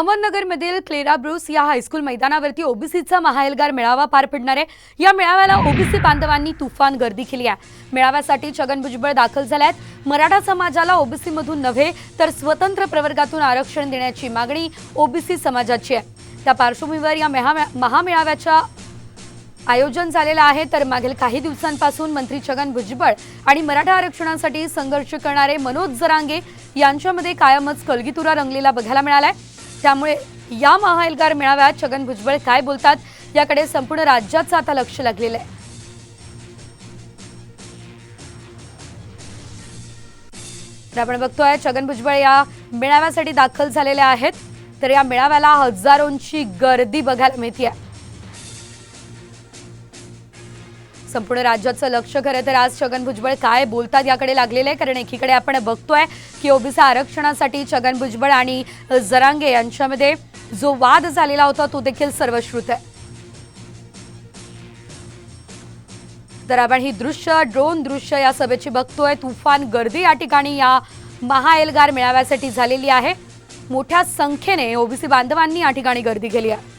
अहमदनगरमधील Clara Bruce या high school मैदानावरती ओबीसीचा महाएल्गार मेळावा पार पडणार आहे. या मेळाव्याला ओबीसी बांधवांनी तुफान गर्दी केली आहे. मेळाव्यासाठी छगन भुजबळ दाखल झाल्यात मराठा समाजाला ओबीसी मधून नव्हे तर स्वतंत्र प्रवर्गातून आरक्षण देण्याची मागणी ओबीसी समाजाची आहे. त्या पार्श्वभूमीवर या मेहा महामेळाव्याच्या आयोजन झालेलं आहे. तर मागील काही दिवसांपासून मंत्री छगन भुजबळ आणि मराठा आरक्षणासाठी संघर्ष करणारे मनोज जरांगे यांच्यामध्ये कायमच कलगीतुरा रंगलेला बघायला मिळालाय. त्यामुळे या महाएल्गार मेळाव्यात छगन भुजबळ काय बोलतात याकडे संपूर्ण राज्याचं आता लक्ष लागलेलं आहे. तर आपण बघतोय छगन भुजबळ या मेळाव्यासाठी दाखल झालेल्या आहेत. तर या मेळाव्याला हजारोंची गर्दी बघायला मिळते संपूर्ण राज्याचं लक्ष खरं तर आज छगन भुजबळ काय बोलतात याकडे लागलेलं आहे? कारण एकीकडे आपण बघतोय की ओबीसी आरक्षणासाठी छगन भुजबळ आणि जरांगे यांच्यामध्ये जो वाद झालेला होता तो देखील सर्वश्रुत आहे. तर आपण ही दृश्य ड्रोन दृश्य या सभेची बघतोय. तुफान गर्दी या ठिकाणी या महाएल्गार मेळाव्यासाठी झालेली आहे. मोठ्या संख्येने ओबीसी बांधवांनी या ठिकाणी गर्दी केली आहे.